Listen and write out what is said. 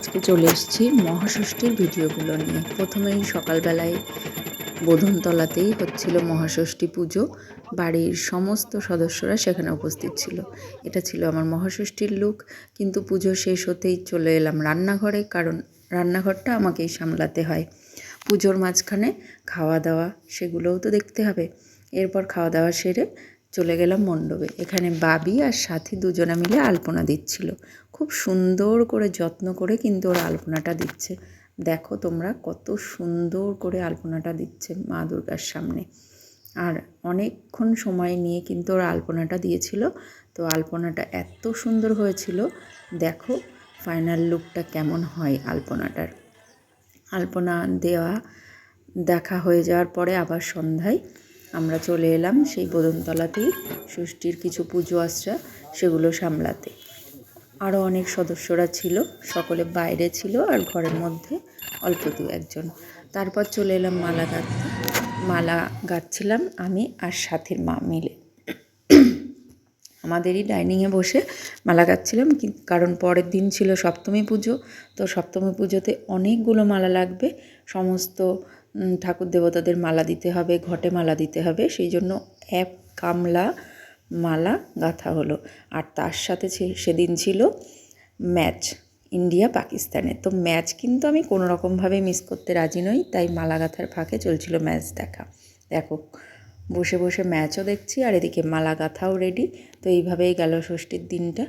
আজকে চলে এসেছি মহাষষ্ঠীর ভিডিওগুলো নিয়ে। প্রথমেই সকালবেলায় বোধনতলাতেই হচ্ছিল মহাষষ্ঠী পুজো। বাড়ির সমস্ত সদস্যরা সেখানে উপস্থিত ছিল। এটা ছিল আমার মহাষষ্ঠীর লুক, কিন্তু পুজো শেষ হতেই চলে এলাম রান্নাঘরে, কারণ রান্নাঘরটা আমাকেই সামলাতে হয়। পুজোর মাঝখানে খাওয়া দাওয়া, সেগুলোও তো দেখতে হবে। এরপর খাওয়া দাওয়া সেরে চলে গেলাম মণ্ডপে। এখানে বাবি আর সাথী দুজনে মিলে আলপনা দিচ্ছিল। খুব সুন্দর করে যত্ন করে কিন্তু ওরা আলপনাটা দিচ্ছে। দেখো তোমরা কত সুন্দর করে আলপনাটা দিচ্ছে মা দুর্গার সামনে। আর অনেকক্ষণ সময় নিয়ে কিন্তু ওরা আলপনাটা দিয়েছিল। তো আলপনাটা এত সুন্দর হয়েছিল। দেখো ফাইনাল লুকটা কেমন হয় আলপনাটার। আলপনা দেওয়া, দেখা হয়ে যাওয়ার পরে আবার সন্ধ্যায় আমরা চলে এলাম সেই বদনতলাতেই। ষষ্ঠীর কিছু পুজো আশ্রা, সেগুলো সামলাতে। আরও অনেক সদস্যরা ছিল, সকলে বাইরে ছিল আর ঘরের মধ্যে অল্প দু একজন। তারপর চলে এলাম মালা গাঁথতে। মালা গাঁথছিলাম আমি আর সাথীর মা মিলে। আমাদেরই ডাইনিংয়ে বসে মালা গাচ্ছিলাম কারণ পরের দিন ছিল সপ্তমী পুজো। তো সপ্তমী পুজোতে অনেকগুলো মালা লাগবে। সমস্ত ঠাকুর দেবতাদের মালা দিতে হবে, ঘটে মালা দিতে হবে। সেই জন্য এক কামলা মালা গাঁথা হলো। আর তার সাথে সেদিন ছিল ম্যাচ ইন্ডিয়া পাকিস্তানের। তো ম্যাচ কিন্তু আমি কোনো রকমভাবে মিস করতে রাজি নই, তাই মালা গাঁথার ফাঁকে চলছিল ম্যাচ দেখা। দেখো, বসে বসে ম্যাচও দেখছি আর এদিকে মালা গাঁথাও রেডি তো এইভাবেই গেল ষষ্ঠীর দিনটা।